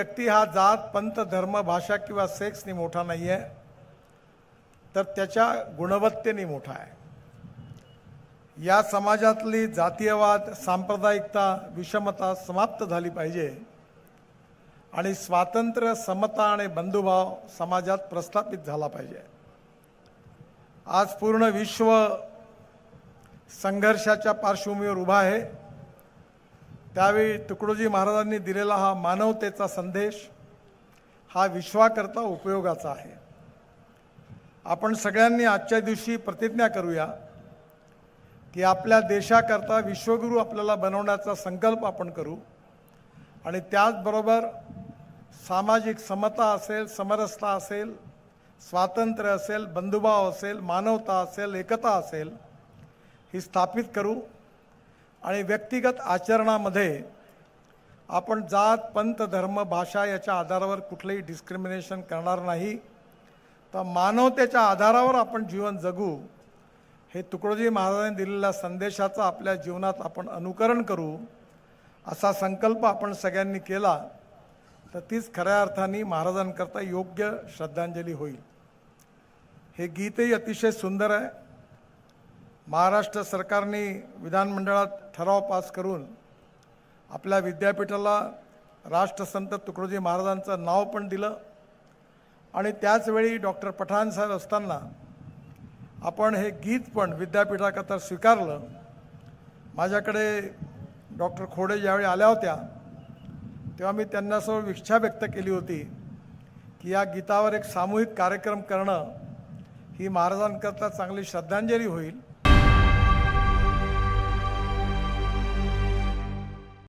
व्यक्ती हा जात पंथ धर्म भाषा किंवा सेक्सनी मोठा नाही आहे तर त्याच्या गुणवत्तेने मोठा आहे. या समाजातली जातीयवाद सांप्रदायिकता विषमता समाप्त झाली पाहिजे आणि स्वातंत्र्य समता आणि बंधुभाव समाजात प्रस्थापित झाला पाहिजे. आज पूर्ण विश्व संघर्षाच्या पार्श्वभूमीवर उभा आहे. त्यावेळी तुकडोजी महाराजांनी दिलेला हा मानवतेचा संदेश हा विश्वाकरता उपयोगाचा आहे. आपण सगळ्यांनी आजच्या दिवशी प्रतिज्ञा करूया की आपल्या देशाकरता विश्वगुरू आपल्याला बनवण्याचा संकल्प आपण करू आणि त्याचबरोबर सामाजिक समता असेल समरसता असेल स्वातंत्र्य असेल बंधुभाव असेल मानवता असेल एकता असेल ही स्थापित करू. आणि व्यक्तिगत आचरणामध्ये आपण जात पंथ धर्म भाषा याच्या आधारावर कुठलंही डिस्क्रिमिनेशन करणार नाही. तर मानवतेच्या आधारावर आपण जीवन जगू हे तुकडोजी महाराजांनी दिलेल्या संदेशाचं आपल्या जीवनात आपण अनुकरण करू असा संकल्प आपण सगळ्यांनी केला तर तीच खऱ्या अर्थाने महाराजांकरता योग्य श्रद्धांजली होईल. हे गीतही अतिशय सुंदर आहे. महाराष्ट्र सरकारने विधानमंडळात ठराव पास करून आपल्या विद्यापीठाला राष्ट्रसंत तुकडोजी महाराजांचं नाव पण दिलं. आणि त्याचवेळी डॉक्टर पठाण साहेब असताना आपण हे गीत पण विद्यापीठाकरता स्वीकारलं. माझ्याकडे डॉक्टर खोडे ज्यावेळी आल्या होत्या तेव्हा मी त्यांनासमोर इच्छा व्यक्त केली होती की या गीतावर एक सामूहिक कार्यक्रम करणं ही महाराजांकरता चांगली श्रद्धांजली होईल.